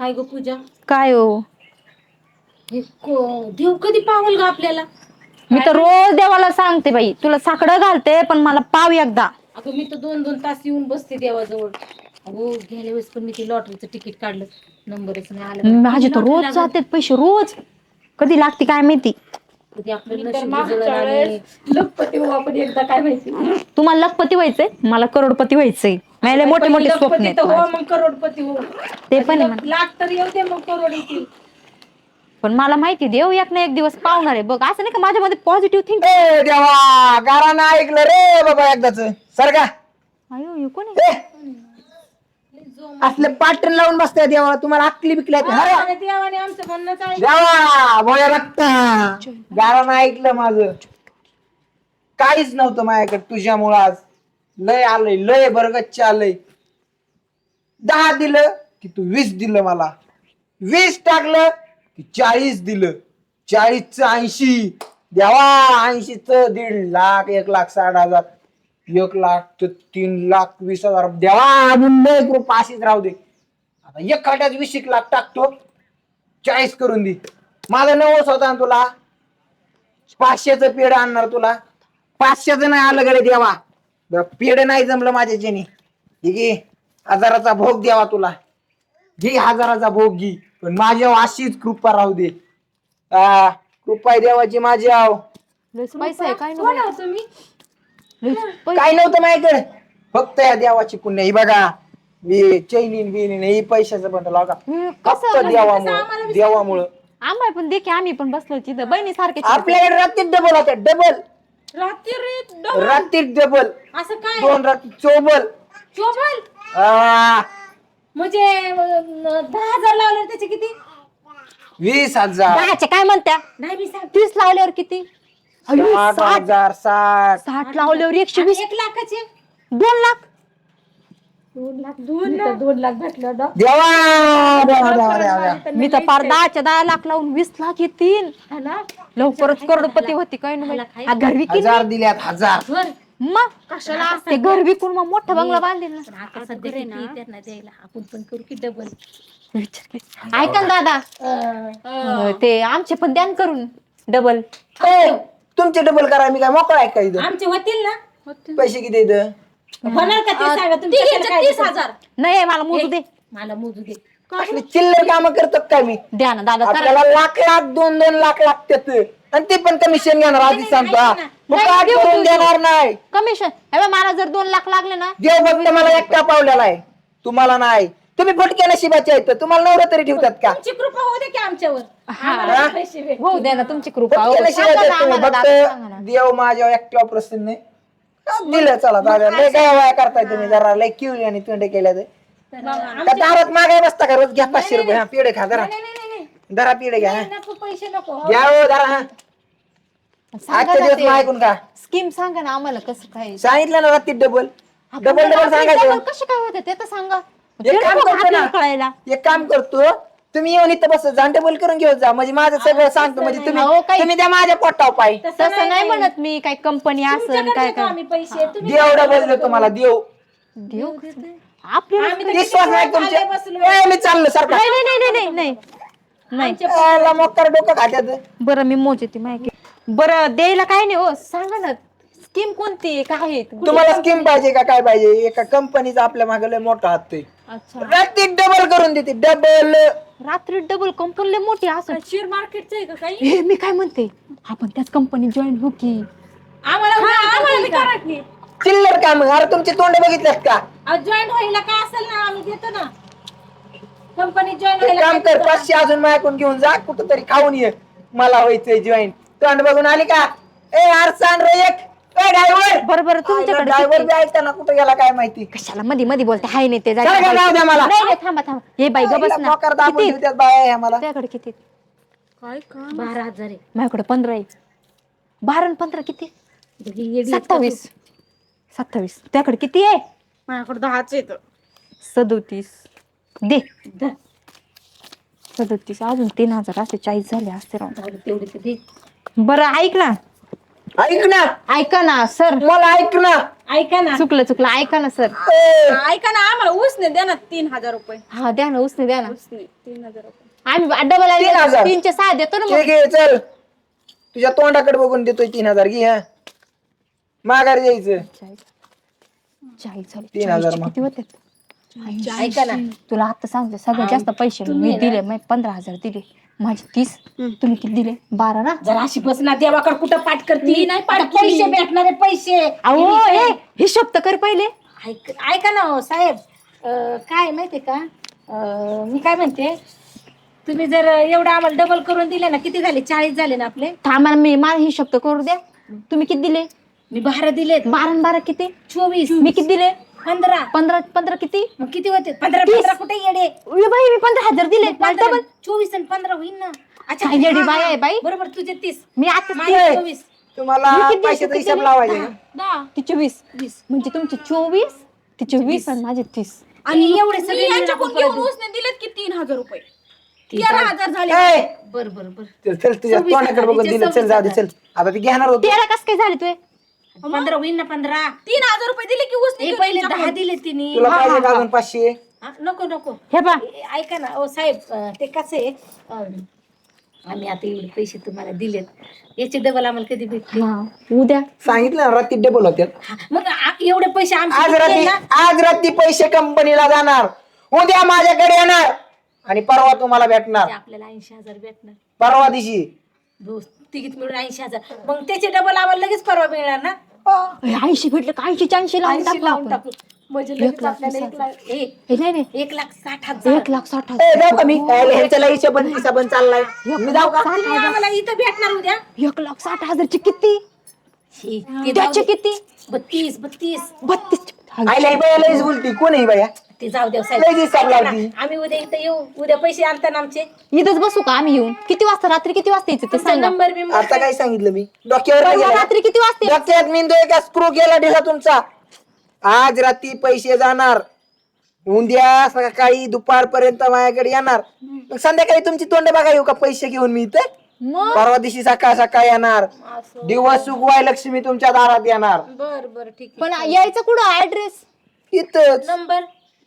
काय ग पूजा? काय हो? हे को- देव कधी पावल ग आपल्याला? मी तर रोज देवाला सांगते बाई तुला साकडं घालते पण मला पाव एकदा. अगं मी तर दोन दोन तास येऊन बसते देवाजवळ. अगो गेल्या वेळेस पण मी ते लॉटरीचं तिकीट काढलं. नंबरच नाही आलं. माझे तर रोज जातात पैसे रोज. कधी लागते काय माहिती? कधी आपलं नशीब उजळलं आणि लखपती हो आपण एकदा काय माहिती? तुम्हाला लखपती व्हायचंय? मला करोडपती व्हायचंय. मला मोठे मोठे स्वप्न लखपती आहेत तर हो माझे. मग करोडपती हो ते पण आहे म्हणा. लाख तर येऊ दे मग करोड येतील पण मला माहिती देव एक ना एक दिवस पावणार आहे बघ असं नाही का माझ्यामध्ये पॉझिटिव्ह थिंक ए देवा गारानं ऐकलं रे बाबा एकदाच सरका अयो हे कोण आहे? ए असले पाटण लावून बसताय देवा तुम्हाला अकली बिकली आहेत. हरा. आणि देवाने आमचं देवा भोया रक्त गारानं ऐकलं माझं काहीच नव्हतं माझ्याकडे तुझ्यामुळं आज लय आलंय लय बरगच्च आलंय. दहा दिलं की तू वीस दिलं मला. वीस टाकलं की चाळीस दिलं. चाळीसच ऐंशी. देवा ऐंशीच दीड लाख एक लाख साठ हजार एक लाख ते तीन लाख वीस हजार. देवा अजून लय ग्रुप अशीच राहू दे. आता एक खाट्यात वीस एक लाख टाकतो. चाळीस करून दे. माझा नवस होता तुला. पाचशेचं पेड आणणार तुला. पाचशेचं नाही आलं गडे देवा. ब- पेड नाही जमलं माझ्याच्यानी हे घे हजाराचा भोग द्यावा तुला. घे हजाराचा भोग घे पण माझ्यावर अशीच कृपा राहू दे. आ, कृपा आहे देवाची पैसा आहे काय कोण तुम्ही? नाही काय नव्हतं माझ्याकडे? फक्त या देवाची पुण्य. ही बघा मी चैनीन बिनीन ही पैशाचं पण लागा. फक्त देवामुळं देवामुळं. आम्हाला पण देखील आम्ही पण बसलो तिथं. बहिणी सारखे आपल्याकडे रात्री डबल होत्या डबल रात्री डबल. रात्री डबल. असं काय? दोन रात्री चोबल. चोबल? आ, म्हणजे अं, दहा हजार लावले त्याचे किती? वीस हजार. दहाचे काय म्हणत्या? नाही मी सांग तीस लावल्यावर किती? अयो, साठ साठ. हजार साठ. साठ लावल्यावर एकशे वीस. एक लाखाचे? दोन लाख. दोन लाख. दोन लाख? दोन लाख भेटलं डॉ. देवा देवा देवा देवा. देवा. मी तर पार दहाच्या दहा लाख लावून वीस लाख येतील. हा ना? लवकरच करोडपती होती काय नाही हा घर विकीन हजार दिल्यात हजार. घर? मग? कशाला ते घर विकून मग मोठा बंगला बांधेल ना पण आता सध्या किती त्यांना द्यायला? आपण पण करू की डबल विचार. ऐका ना दादा. अं, ते आमचे पण द्यान करून. डबल ए, तुमचे डबल करा मी काय मोकळा आहे का इथं? आमचे होतील ना. पैसे किती इथं होणार का ते सांगा तुमच्या तीस हजार. नाही मला मोजू दे. मला मोजू दे. असली चिल्लर काम करतो काय मी? द्या ना दादा करा. आपल्याला लाख लाख दोन दोन लाख लागतात आणि ते पण कमिशन घेणार आधी सांगतो. हा. मग नाही, काय देऊ, करून देऊ, देणार नाही. कमिशन हे बघ, मला जर दोन लाख लागले ना देव फक्त मला एकटा पावलेला आहे. तुम्हाला नाही. तुम्ही फटक्या नशिबाचे आहेत. तुम्हाला नवरा तरी ठेवतात का? तुमची कृपा होऊ दे की आमच्यावर. आम्हाला पैसे भेट हो द्या ना तुमची कृपा हो, फटक्या सांगा नशिबाचे ना आहेत तुम्ही. आम्हाला दादा, सांगा ना. फक्त देव माझ्या एकट्या प्रसन्न आहे. दिलं? चला दादा लय काय वाया करताय तुम्ही जरा लय किवली आणि तोंड केल्या ते. का दारात मागाय बसता का रोज? घ्या पाचशे रुपये हा पिढे खा जरा. नाही नाही नाही जरा पिढे घ्या हा. नको पैसे नको. घ्या हो जरा हा. सांगा आजच्या ना दिवस ते. मग ऐकून का स्कीम सांगा ना आम्हाला कसं काय सांगितलं ना रात्री डबल डबल डबल सांगायचं. कसे काय होते ते तर सांगा. एक काम करतो ना. कळायला. एक काम करतो तुम्ही येऊन इथं बस जा डबल करून घेऊन जा. म्हणजे माझं सगळं सांगतो. म्हणजे अहो, तुम्ही काही- तुम्ही द्या माझ्या पोटाव पाय. तसं नाही म्हणत मी काय कंपनी असेल तुमच्याकडे काय काय आम्ही पैसे. तुम्ही देव डबल मला देव. देऊ आपल्याला आम्ही तर विश्वास नाही. ए, मी चाललो नाही नाही नाही नाही नाही नाही. याला मोकर डोकं खात्यात. बरं मी मोजते माहिती बरं द्यायला काय नाही हो. सांगा ना. स्कीम कोणती आहे? काय आहे? तुम्हाला स्कीम पाहिजे का काय पाहिजे? एका कंपनीचा आपल्या मागे लय मोठा हात आहे. अच्छा. रात्री डबल करून देते डबल रात्री डबल कंपनी मोठी असं. शेअर मार्केटचं आहे का काही? हे मी काय म्हणते? आपण त्याच कंपनी जॉईन हो की? आम्हाला आम्हाला बी करा की. चिल्लर काम अरे तुमचे तोंड बघितलेत का? जॉईन व्हायला काय असेल ना? आम्ही देतो ना. कंपनी जॉईन एक व्हायला काम काय कर देतो? ना? पाचशे अजून माझ्याकडून घेऊन जा कुठं तरी खाऊन ये. मला व्हायचंय जॉईन तोंड बघून आली का? ए आरसान रे एक. ए ड्रायव्हर बरं बरं तुमच्याकडे ड्रायव्हर किती? बी ऐकताना कुठं गेला काय माहिती? कशाला मध्ये मध्ये बोलते? हाय नाही ते चला का नाव द्या मला. नाही नाही, थांबा थांबा. हे बाई ग बस ना. मोकार दाबून किती? बाया मला त्याकडे किती? बारा हजार आहे. माझ्याकडे पंधरा आहे. बारा आणि पंधरा किती? बघी येडी आहेत का तू? सत्तावीस. सत्तावीस त्याकडे किती आहे? माझ्याकडे दहाच येत सदोतीस. दे. सदोतीस. अजून तीन हजार असे चाळीस झाले असते राव. जाऊ दे, तेवढे तर दे. बरं ऐक ना. ऐक ना. ऐका ना सर. मला ऐक ना. ऐका ना. चुकलं चुकलं. ऐका ना सर. ए, ऐका ना आम्हाला उसने द्या ना तीन हजार रुपये. हा द्या ना उसने द्या ना. उसने तीन हजार रुपये. आम्ही डबल तीन हजार. तीनशे सहा देतो ना ठीक मग. चल. तुझ्या तोंडाकडे बघून देतोय तीन हजार. घे हा. माघारी यायचं चाळीस झाले तीन हजार चाळीसचे मग. किती होते? ऐका ना तुला आता सांगते सगळ्यात जास्त पैसे मी दिले मी पंधरा हजार दिले. माझे तीस तुम्ही किती दिले? बारा ना? जरा अशी बस ना देवाकडे कुठं पाठ करते? नाही पाठ पैसे भेटणारे पैसे. अहो ए हिशोब तर कर पहिले. ऐक- ऐका ना हो, साहेब. अं, काय माहितीये का? अं, मी काय म्हणते तुम्ही जर एवढं आम्हाला डबल करून दिले ना किती झाले? चाळीस झाले ना आपले? थांबा मी मला हिशोब तर करू द्या. तुम्ही किती दिले? मी बारा दिलेत. बारा न बारा किती? चोवीस. मी किती दिले? पंधरा. पंधरा पंधरा किती? मग किती होते? पंधरा तीस. पंधरा कुठे येडे? ए बाई मी पंधरा हजार दिले. मला पंधरा- डबल चोवीस आणि पंधरा होईल ना. अच्छा काय येडी हा, बाई. आहे बाई? बरोबर तुझे तीस. मी आता माझे चोवीस. तुम्हाला मी किती पैशाचा किती हिसाब दिले? लावायचा ना? दहा. तिचे वीस वीस. म्हणजे तुमचे चोवीस तिचे वीस आणि माझे तीस. आणि एवढे मी सगळे यांच्याकडून घेऊन उसने दिलेत की तीन हजार रुपये? तेरा हजार. झाले. ए, बर बर बर. चल चल तुझ्या तोंडाकडे बघून दिलं. चल जाऊ दे चल. आता ती घेणार होतो. तेरा कस काय झाले तुझे? पंधरा होईल ना पंधरा. तीन हजार रुपये दिले की उसने हे घेऊन पहिले. दहा दिले तिने. तुला पाहिजे का अजून पाचशे? हा, नको नको. हे पा ए, ऐका ना ओ साहेब अं, ते कसं आहे अं, आम्ही आता एवढे पैसे तुम्हाला दिलेत. याचे डबल आम्हाला कधी भेटते हा उद्या. सांगितलं ना रात्री डबल होत्यात हा, मग आ- एवढे पैसे आज रात्री ना? आज रात्री पैसे कंपनीला जाणार. उद्या माझ्याकडे येणार. आणि परवा तुम्हाला भेटणार. ते आपल्याला ऐंशी हजार भेटणार. परवा दिवशी. दोस्त तिकीट मिळून ऐंशी हजार. मग त्याचे डबल आम्हाला लगेच परवा मिळणार ना? ऐंशी भेटले का? ऐंशी ऐंशी लावून 80 टाकू लावून आपण. टाकू. म्हणजे लगेच आपल्याला एक लाख ए, हे नाही नाही. एक लाख साठ हजार. एक लाख साठ ए, हजार जाऊ का मी? काय ह्यांच्या हिशोब हिसाब चाललाय. मी जाऊ का? तुम्ही आम्हाला इथं भेटणार उद्या. एक लाख साठ हजारचे किती? शी, ते जाऊ त्याचे दे. किती? बत्तीस बत्तीस. बत्तीस. आईला ही बाया लईच बोलती. कोण आहे ही बाया? ते जाऊ द्या लय साहेब ऐका लावती. ना, आम्ही उद्या इथं येऊ. उद्या पैसे आणता ना आमचे. इथंच बसू का आम्ही येऊन? किती वाजता? रात्री किती वाजता यायचं ते तुमचा सांगा. नंबर बिंबर आता काय सांगितलं मी? डोक्यावर परवा गेला? रात्री किती वाजता? डोक्यात मेंदू एका स्क्रू केला ढिला तुमचा. आज रात्री पैसे जाणार. उद्या सकाळी दुपारपर्यंत माझ्याकडे येणार. मग संध्याकाळी तुमची तोंड बघा येऊ का पैसे घेऊन मी इथं? मग? परवा दिवशी सकाळ सकाळ येणार. दिवस उगवाय लक्ष्मी तुमच्या दारात येणार. बर बर ठीक पण यायचं कुठं? ऍड्रेस इथंच. नंबर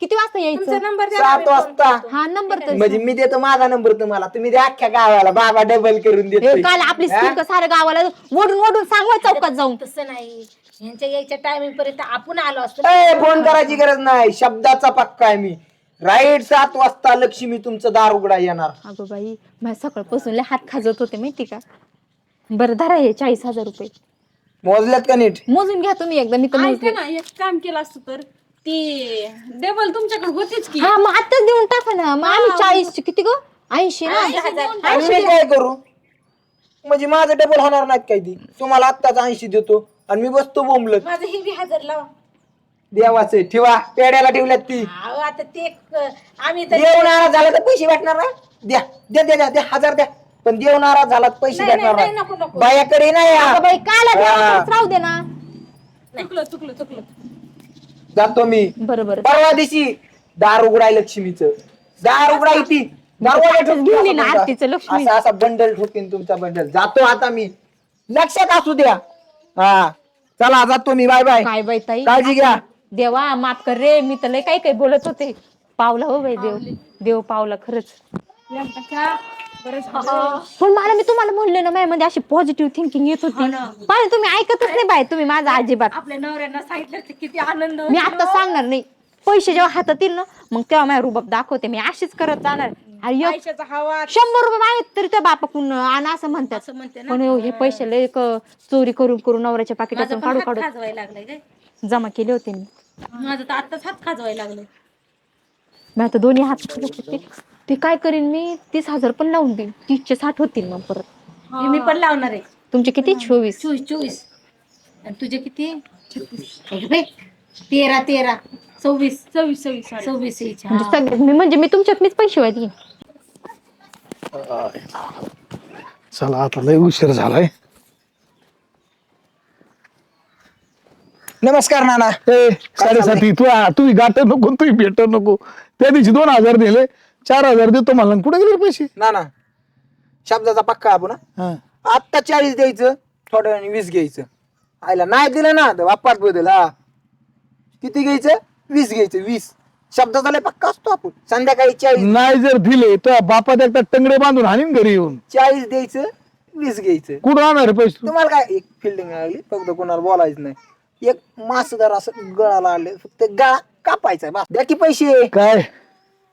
किती वाजता तुमचा यायचं नंबर द्या सात वाजता. हा नंबर तर म्हणजे मी देतो माझा नंबर तुम्हाला. तुम्ही द्या अख्ख्या गावाला. बाबा डबल करून हे देतो काल आपली साऱ्या गावाला ओढून ओढून सांगवा चौकात जाऊन. तसं नाही. ह्यांच्या यायच्या टायमिंग पर्यंत आपण आलो असतो फोन करायची गरज नाही. शब्दाचा पक्का आहे मी. राईट सात वाजता लक्ष्मी तुमचं दार उघडा येणार. अगं बाई माझ्या सकाळपासून लय हात खाजत होते माहिती का? बरं धरा हे चाळीस हजार रुपये. मोजल्यात का नीट? मोजून घ्या तुम्ही एकदा मी तर ऐका मोजले. ना एक काम केलं असतं तर. ती डबल तुमच्याकडे होतीच की. हा मग आताच देऊन टाका ना. मग आम्ही चाळीस किती ग? ऐंशी ना? आणि मी काय करू? म्हणजे माझं डबल होणार नाहीत काय ती. तुम्हाला आत्ताच ऐंशी देतो. आणि मी बसतो बोंबलत. माझं हे बी हजर लावा. देवाचं ठेवा. पेड्याला ठेवल्यात ती. अहो, आता ते क- आम्ही तर देव नाराज झाला तर पैसे भेटणार ना? द्या. द्या द्या द्या, द्या हजार द्या. पण देव नाराज झाला तर पैसे नाही, नाही, भेटणार नाही, नाही नको. बायाकडे नाही. बाई काल हा. राहू दे ना. चुकलं चुकलं चुकलं. जातो मी. बरं बरं परवा दिवशी दार उघडाय लक्ष्मीचं. दार उघडाय ती ठोकीन घेऊन ये ना. आरतीचं लक्ष्मी. असा असा बंडल ठोकीन तुमचा बंडल. जातो आता मी. लक्षात असू द्या. हा. चला जातो मी. Bye bye. काय बाई ताई? काळजी घ्या. देवा माफ कर रे. मी तर लय काही काही बोलत होते. पावला हो बाई देव. देव पावला खरंच. पण मला मी तुम्हाला म्हणले ना माझ्यामध्ये अशी पॉझिटिव्ह थिंकिंग येत होती. पण तुम्ही ऐकतच नाही बाई तुम्ही माझा अजिबात. आपल्या नवऱ्यांना सांगितलं तर किती आनंद मी आता सांगणार नाही. पैसे जेव्हा हातात येईल ना मग तेव्हा माझ्या रुबाब दाखवते. मी अशीच करत जाणार. अरे एक पैशाचा हवा. शंभर रुपये मागित तरी त्या बापाकडून आण असं म्हणतात. असं म्हणते ना. पण हे पैसे लय क- चोरी करून करून नवऱ्याच्या माझं पाकिटातून पण काढू हात काढू खाजवायला लागलाय काय जमा केले होते मी. माझं तर आताच हात खाजवायला लागलाय. मी आता दोन्ही हात होते. ते काय करीन मी? तीस हजार पण लावून देईन. तीसचे साठ होतील मग परत. हे मी पण लावणार आहे. तुमचे किती? चोवीस. चोवीस चोवीस. आणि तुझे किती? अगं बाई, तेरा तेरा. सव्वीस. सव्वीस सव्वीस sorry. सव्वीस यायचे. म्हणजे सगळे मी म्हणजे मी तुमच्यात मीच पैसे वाढीन. चला आता लय उशीर झालाय. नमस्कार नाना. ए साडेसाती तू तू गाठ नको तू भेट नको. त्या दिवशी दोन हजार दिले चार हजार देतो मला कुठे गेले पैसे? नाना शब्दाचा पक्का आपण हा? हा. आत्ता चाळीस द्यायचं थोड्या वेळाने वीस घ्यायचं. आयला नाही दिलं ना तर बाप्पात बदल हा. किती घ्यायचं? वीस घ्यायचं वीस. शब्दाचा लय पक्का असतो आपण. संध्याकाळी चाळीस. नाही जर दिले तर बापात एकदा टंगडे बांधून हाणीन घरी येऊन. चाळीस द्यायचं वीस घ्यायचं. कुठं आणणार पैसे तू? तुम्हाला काय एक फिल्डिंग लागली? फक्त कोणाला बोलायचं नाही. एक मासदार असं गळाला आले फक्त गळा कापायचा बा. द्या की पैसे. काय?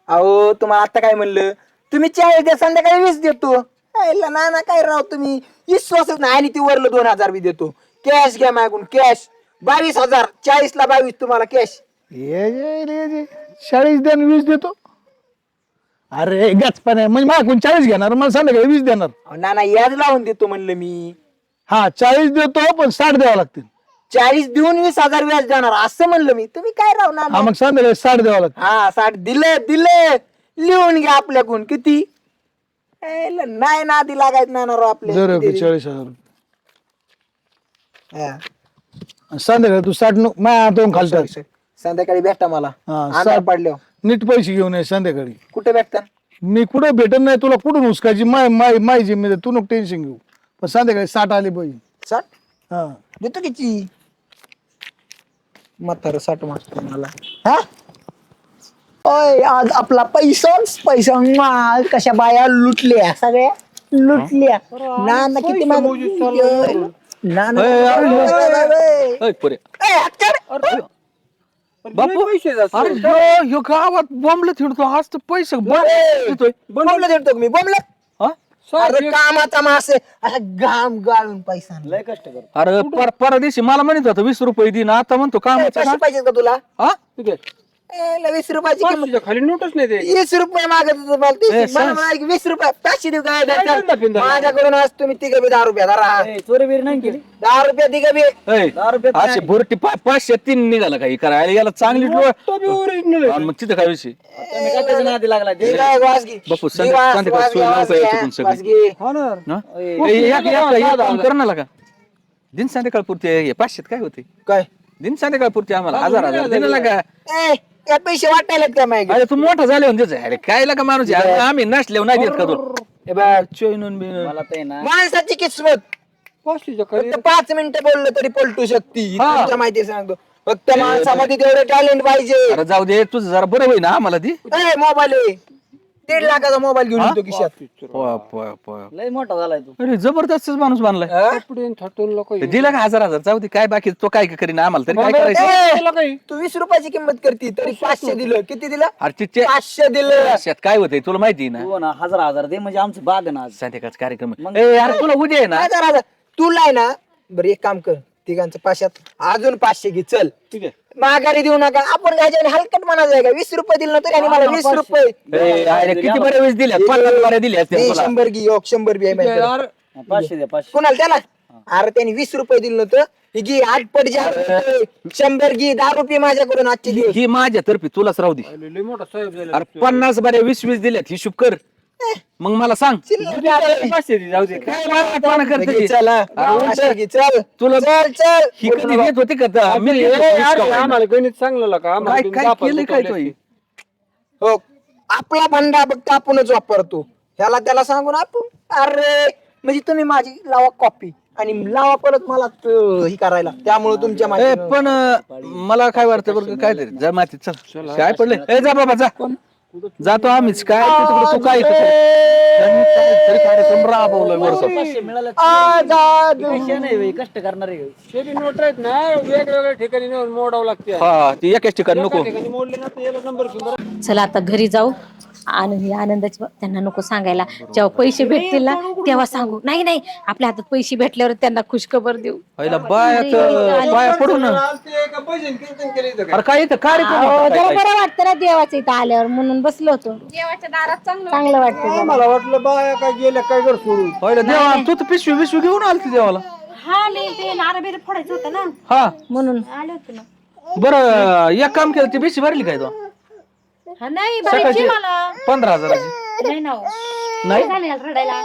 अहो तुम्हाला आता काय म्हणलं? तुम्ही चाळीस द्या संध्याकाळी वीस देतो. ना ना काय राव तुम्ही? विश्वासच नाही आणि ती वरलं दोन हजार बी देतो. कॅश घ्या मागून कॅश बावीस हजार चाळीस ला बावीस तुम्हाला कॅश ये जे, ये जे. चाळीस द्या आणि वीस देतो. अरे गचपण आहे. म्हणजे मागून चाळीस घेणार मला संध्याकाळी वीस देणार. ना ना याद लावून देतो म्हणलं मी. हा चाळीस देतो पण साठ द्यावं लागतील. चाळीस देऊन वीस हजार व्याज देणार असं म्हणलं मी. तुम्ही काय ना हा मग संध्याकाळी साठ द्यावं लागतील हा साठ. दिले दिले लिहून घ्या आपल्याकडून किती? नाही नादी लागायचं नाही ना राव जर चाळीस हजार. रुपये. हा. आणि संध्याकाळी तू साठ नको माझ्या. संध्याकाळी भेटा मला. हा, अंधार साठ. पडल्यावर. नीट पैसे घेऊन ये संध्याकाळी. कुठे भेटता मी कुठे भेटत नाही तुला कुठून उचकायची माय माय माय जिम्मेदार तू नको टेन्शन घेऊ. पण संध्याकाळी साठ आले पाहिजे. साठ? हा. देतो किती म्हातार साठ मागतो मला. हा? ओय आज आपला पैसाच पैसा. माल कशा बाया लुटल्या सगळ्या लुटल्या. ना ना किती माग ना ना अय, पुरे. ए, हात काढ. बापू. अरे ह्यो- ह्यो गावात बॉम्बला थिडतो. आज तर पैसे देतोय बोंबलं देतो मी बोंबलं? अरे कामाचा मास आहे. असा घाम गाळून पैसा लय कष्ट कर अरे पर परवा दिवशी मला म्हणत होता वीस रुपये दिन आता म्हणतो कामाचा पाहिजे का तुला? हा वीस रुपयाची किंमत. खाली नोटच नाही ते. वीस रुपये मागत होतो मला. तीस. ए, मला सांग. म्हणाले की वीस रुपये पाचशे देऊ काय? माझ्याकडून आज तुम्ही तिघ बी दहा रुपये धरा. चोरी बिरी नाही केली? दहा रुपये तिघ बी. भुरटी पा- पाचशे तीन निघाला काही करायला याला चांगली डोळ आणि मग तिथं काय विषय? तुम्ही काय त्याच्या नादी लागला? ते? काय वासगी? बापू, संध्या- वास- संध्याकाळी वासगी, सोय नव्हतं वासगी, याच्यातून सगळी. वासगी. हा? ए, एक- एक- एक काम कर ना लागा. दिन संध्याकाळ पुरते पाचशेत काय होते? काय? दिन संध्याकाळ पुरते आम्हाला. हजार हजार दिन लागा. ए, काय पैसे वाटायला का माहिती अरे तू मोठा झाले म्हणजे अरे काय लागा माणूस आहे? अरे आम्ही नसले नाही देत का तू? चोईनून बिनून. मला ते ना माणसाची किस्मत. फक्त पाच मिनिटं बोललं तरी पलटू शकती. हा. तुमच्या माहिती सांगतो. फक्त माणसामध्ये तेवढं टॅलेंट पाहिजे. अरे जाऊ दे तुझं जरा बरं होई ना आम्हाला ती. ए, मोबाईल आहे. दीड लाखाचा मोबाईल घेऊन येतो खिशात प- प- प- लय मोठा झालाय तू. अरे जबरदस्तच माणूस बांधलाय. ते दिला का हजार हजार? जाऊ दे काय बाकी तो काय करीन? आम्हाला तरी काय करायचं? ए, तू वीस रुपयाची किंमत करती तरी पाचशे दिलं. किती दिलं? अरे पाचशे दिलं. शेत काय होतंय? तुला माहिती आहे ना? हजार हजार दे म्हणजे आमचं बाग आहे ना आज. संध्याकाळचा कार्यक्रम. आहे. ए यार तुला उद्या आहे ना? काय करा तुला आहे ना? बरं एक काम कर तिघांचं पाचशात अजून पाचशे घे चल. ठीक आहे. माघारी देऊ नका. आपण घ्यायचे हलकट म्हणायचं आहे का? वीस रुपये दिले ना तरी आणि मला वीस रुपये. ए, अरे किती बरे वेळेस दिल्या पन्नास बऱ्या दिल्या तुला. शंभर घे योग शंभर बी आहे माझ्याकडे. पाचशे द्या पाचशे. कुणाला त्याला? अरे त्यांनी वीस रुपये दिलं नव्हतं. ही घे आठ पट जा शंभर घे दहा रुपये माझ्याकडून आजचे दिवस ही माझ्या तर्फे तुलाच राहू दे. अरे पन्नास बऱ्या वीस वीस दिल्यात हिशोब कर. मग मला सांग. जाऊ दे. काय करते ती? हा. अरे तुला चल चल. ही कधी देत होती का देत होतो, व्हायला. गणित चांगलं का काय काय केलं काय तो ही? हो. आपला भंडा फक्त आपणच वापरतो. ह्याला त्याला सांगून आपण अरे म्हणजे तुम्ही माझी लावा कॉपी आणि लावा परत मला त- ही करायला. त्यामुळे तुमच्या ए, पण अं, मला काय वाटतं बरं का, काय तरी. जा चल. काय पडले. ए जा बाबा जा. जातो आम्हीच काय ते तिकडं तू काय इथं. त्यांनी कार्यक्रम राबवलाय वरचं. पाचशे मिळालं आजाद. पैसे नाही होय, कष्ट करणारे होय. शेती नोट आहेत ना वेगवेगळ्या ठिकाणी नेऊन मोडावं लागते हा ती एकाच ठिकाणी नको ठिकाणी मोडले ना तर याला नंबर घेऊन चला आता घरी जाऊ आनंदी आनंदाची त्यांना नको सांगायला. जेव्हा पैसे भेटतील ना तेव्हा सांगू. नाही नाही आपल्या हातात पैसे भेटल्यावर त्यांना खुशखबर देऊ. पहिला बायात बाया पडून अरे काय इथं? कार्यक्रम अहो, होता? जरा काय काय? बरं वाटतं ना देवाचं इथं आल्यावर म्हणून बसलो होतो. चांगलं वाटतं. जरा. मला वाटलं बाया काय गेल्या काय घर सोडून. पहिलं देवा तू तर पिशवी पिशवी घेऊन आलती देवाला. हा मी ते नारबेर फोडायचं होतं ना. हा. म्हणून. आले होते ना. बरं एक काम केलं ती पिशवी भरली काय तो हा नाही सकाळची भरायची मला. पंधरा हजाराची नाही ना हो. नाही? झाले रडायला.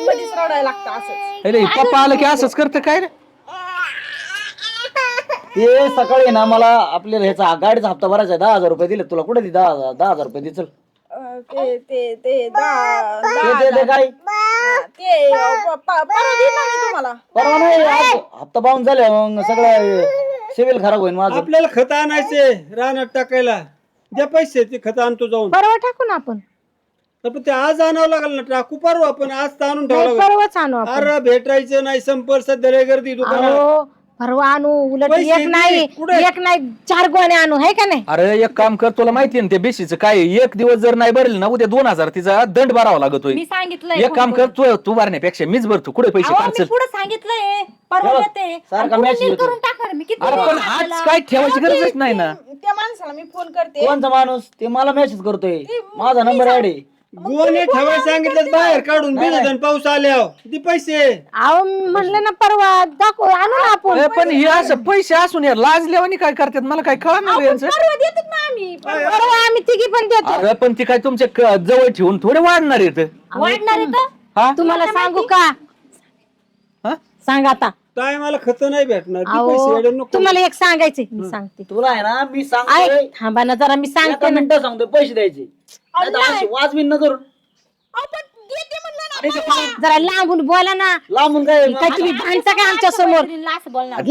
मध्येच रडायला लागतं असंच. अरे पप्पा आलं की असंच करते काय रे? ते सकाळी ना मला आपल्याला ह्याचा गाडीचा हप्ता भरायचा आहे, दहा हजार रुपये दिले तुला. कुठे दे दहा हजार दहा हजार रुपये दे चल. अं, ते ते ते दा- ते काय ते अं, प- प- परवा देईन ना मी तुम्हाला. परवा नाही आज हप्ता बाहून झाले मग सगळं सिव्हिल खराब होईल माझं. आपल्याला खत आणायचे रानात टाकायला. द्या पैसे ते खत आणतो जाऊन. परवा टाकू ना आपण. पण ते आज आणावं लागेल ना टाकू परवा आपण आज तर आणून नाही लागेल. परवाच आणू आपण. अरे भेटायचं नाही संपर्क सध्या लय गर्दी दुकानात. अहो परवा आणू उलट पैसे एक नाही कुठे? एक नाही चार गोणे आणू है का नाही? अरे एक काम कर तुला माहिती ना ते बेशीचं काय आहे? एक दिवस जर नाही भरले ना उद्या दोन हजार तिचा दंड भरावा लागतोय. मी सांगितलंय एक काम कर तू तू भरण्यापेक्षा मीच भरतो. कुठे पैसे पुढे सांगितलंय. परवा चला, येते. सारखा आणि पुढे message नीट येतो. करून टाकणार मी. किती अरे पण वेळा आज आपल्याला- काय ठेवायची गरजच नाही ना. त्या माणसाला मी फोन करते. कोणचा माणूस? ते मला मेसेज करतोय. माझा नंबर ऍड आहे गोणे ठेवायला सांगितलं बाहेर काढून बिजन पाऊस आल्यावर किती पैसे? अहो म्हणलं ना परवा दाखव आणू ना आपण अरे पण हे असं पैसे असून या लाजल्यावानी काय करतात? मला काय कळणार यांचं. परवा देतात ना आम्ही. परवा आम्ही तिघी पण देतो. अरे पण ती काय तुमच्या क- जवळ ठेवून थोडे वाढणार आहेत वाढणार आहे हा? तुम्हाला सांगू का? हा? सांग आता. काय मला खत नाही भेटणार. अहो पैसे नको. तुम्हाला एक सांगायचंय मी सांगते. तुला आहे ना मी सांगतोय. ऐक थांबा ना जरा मी सांगते ना. मिनिटं सांगतोय पैसे द्यायचे. नाहीतर अशी वाजवीन न करून. जरा लांबून बोला ना. लांबून काय काय तुम्ही भांडता काय आमच्यासमोर?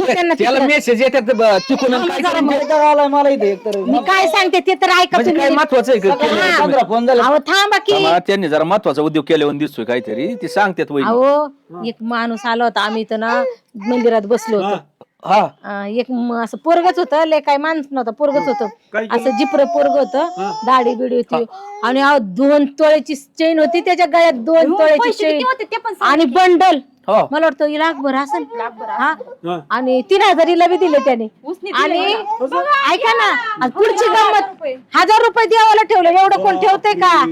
त्याला तिकडं. मेसेज येतात ब- तिकून आणि काय करून माहिती का आलाय मला इथे एकतर मी काय सांगते ते तर ऐका म्हणजे काय तुम्ही महत्वाचं आहे का? हा. पंधरा फोन झाले. अहो थांबा की. थांबा, त्यांनी जरा महत्त्वाचा उद्योग केल्यावर दिसतोय काहीतरी. ते सांगतात वहिनी. अहो एक माणूस आला होता आम्ही इथं ना मंदिरात बसलो होतो. हा. अं, एक म- असं पोरगच होतं लय काय माणूस नव्हतं पोरगच होतं. असं जिपर पोरग होतं दाढी बिडी होती. आणि अहो, दोन तोळ्याची चेन होती त्याच्या गळ्यात दोन तोळ्याची पैसे चेन. किती होते ते पण आणि बंडल. हो. मला वाटतं ही लाखभर असेल. हा. हा. आणि तीन हजारीला बी दिले त्याने. आणि ऐका ना आणि पुढची गंमत. हजार रुपये. देवाला ठेवलं एवढं कोण ठेवते का?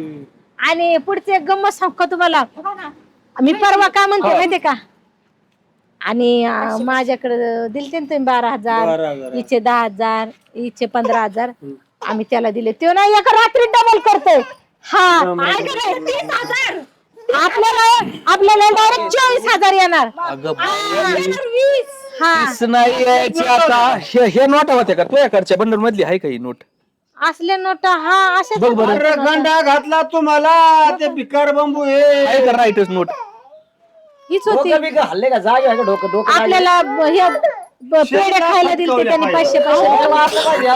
आणि पुढची एक गंमत सांग का तुम्हाला? मी परवा काय म्हणते माहितीये का? आणि माझ्याकडे दिलते ना तुम्ही बारा बारा हजार. इचे दहा हजार इचे पंधरा हजार. आम्ही त्याला दिले. तो ना एका रात्री डबल करतोय. हा. आपल्याला आपल्याला डायरेक्ट चोवीस हजार येणार. अगं हा तीस नाही यायचे आता. हे हे नोटा होत्या का? तुझ्याकडच्या बंडल मधली आहे का ही नोट? असले नोट हा असे बघ बरं. अरे गंडा घातला तुम्हाला. ते भिकार बांबू हे. आहे का राईटच नोट? हीच होती. डोकं बिकं हल्ले का? जागे आहे का डोकं डोकं जागे? आपल्याला ब- हे ब- पेढे खायला दिले त्यांनी पाचशे त्याला पाचशे पाहिजे.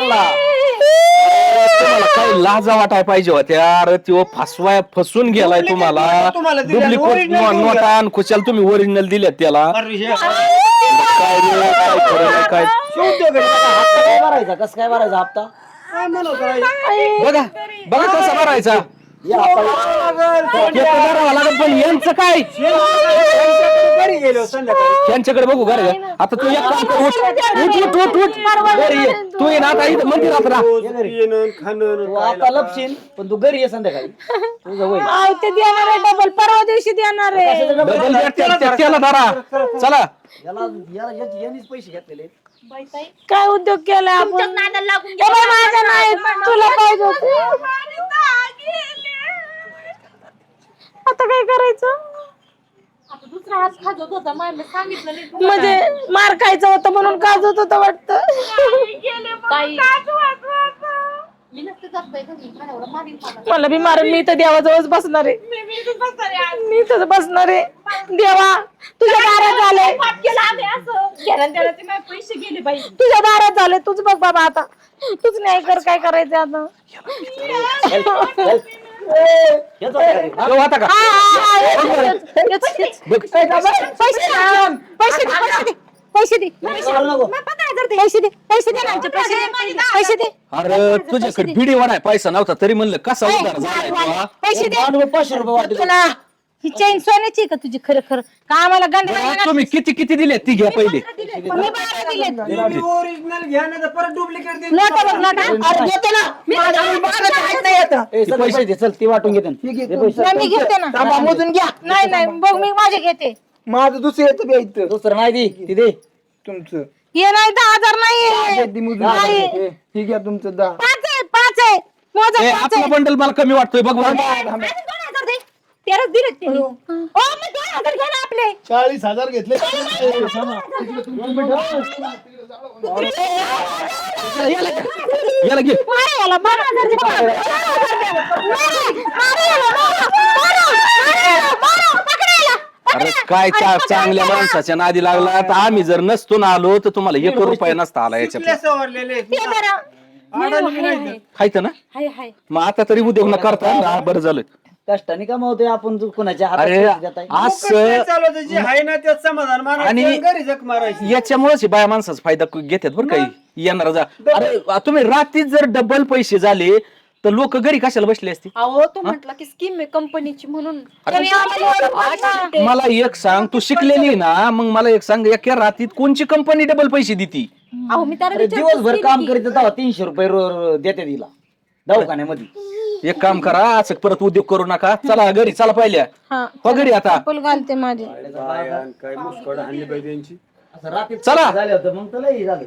तुम्हाला काही लाजा वाटाय पाहिजे होत्या. अरे तो फसवाय फसून गेलाय तुम्हाला. तुम्हाला दिल्या, डुप्लिकेट original दिल्या. नोटा आणि खुशाल तुम्ही ओरिजिनल दिल्यात त्याला. अरे हे काय रे, काय खरं नाही, काय शिवतो घरी. हप्ता काय भरायचा? कसं काय भरायचा हप्ता? काय म्हणत आहे? बघा बघा कसा भरायचा. हे हे लागत पण यांचं काय? त्यांच्याकडे घरी गेलो संध्याकाळी. यांच्याकडे बघू घरी आता तू एक काम कर उठ उठ उठ उठ उठ. घरी ये. तू ये ना आता इथं मंदिरात राहा. रोज येणं खाणं तू आता लपशील पण तू घरी ये संध्याकाळी. तुझं आय ते देणार आहे डबल परवा दिवशी देणार आहे. डबल बेड त्या- त्या- त्याला धरा. चला याला याला याची- यांनीच पैसे घेतलेले काय उद्योग केला आपण? नादाला लागून बाई, माझं नाही तुला पाहिजे होते. आता काय करायचं? दुसरा हात मला सांगितलं नाही म्हणजे मार खायचं होतं म्हणून काजत होतं वाटतं. ताई. मी नसते जात बाई घरी मला एवढं मारीन मला. मला बी मारून मी तर देवाजवळच बसणार आहे. मी तर बसणार आहे देवा तुझ्या दारात झालंय पैसे गेले बाई. तुझ्या दारात झालंय तुझ बघ बाबा आता. तूच नाही कर काय करायचं आता. ठेव आता का. पैसे दे, पैसे दे, पैसे दे पैसे दे पैसे. दे पैसे दे पैसे दे ना आमचे पैसे दे पैसे दे अरे तुझ्याकडे बिडी वाढाय पैसा नव्हता तरी म्हणलं कसा उधार झालाय तुला? पैसे दे पाचशे रुपये वाटते ही चेन सोन्याची आहे का तुझी खरं खरं? का आम्हाला गंड बरं, तुम्ही किती किती दिले? ती घ्या पहिले. मी बारा दिलेत. ओरिजिनल घ्या ना तर परत डुप्लिकेट दे नोटा बघ नोटा. अरे देते ना. माझ्या- माझं काहीच नाही येतं. पैसे दे चल ती वाटून घेते दे पैसे. नाही, मी घेते ना. थांबा, मोजून घ्या. नाही नाही. बघ मी माझे घेते. माझं दुसरं येतं बी इथं. दुसरं नाही दी ती दे. तुमचं. हे नाही दहा हजार नाही. हे- हे घ्या तुमचं दहा. पाच आहे पाच आहे. मोजा ए, पाच आपला आहे. बंडल मला कमी वाटतोय. बघ बरं. दोन तेरच दिलेत त्यांनी. ओ मग दोन हजार घ्या ना आपले. चाळीस हजार घेतले. याला घे. मारा याला बारा हजार दे. मारा हजार दे. मारा, मारा याला, मारा, मारा, मारा याला, मारा, मारा, पकडा याला, पकडा. काय चा- चांगल्या माणसाच्या नादी लागला. तर आम्ही जर नसतो ना आलो तर तुम्हाला एक रुपया नसता आला याच्यात. नाही तर. हायत ना? हाय हाय. मग आता तरी उद्योग न करता हा, बरं झालं. कष्टाने कमावतोय आपण कोणाच्या अरे हातात देताय? फुकट असं नाही चालवतं, जे आहे ना त्यात समाधान मानायचं आणि- आणि घरी जग मारायची. याच्यामुळेच बाया माणसाचा फायदा क- घेतात बरं काही. येणार जा. अरे तुम्ही रात्रीच जर डबल पैसे झाले तर लोक घरी कशाला बसले असते अहो तू म्हटलं की स्कीम आहे कंपनीची म्हणून. तुम्ही आम्हाला. मला एक सांग तू शिकलेली आहे ना मग मला एक सांग एका रात्रीत कोणची कंपनी डबल पैसे देती? अहो मी त्याला अरे विचारपूस दिवसभर केली काम की- करीत तीनशे रुपये रो- रो- देते तिला दवाखान्यामध्ये. एक काम करा असं परत उद्योग करू नका. चला घरी चला पहिल्या. हा हो घरी आता. चप्पल घालते माझी. काय मुस्कड आणली पाहिजे यांची असं रात्री चला. झालं होतं मग तुला झालं.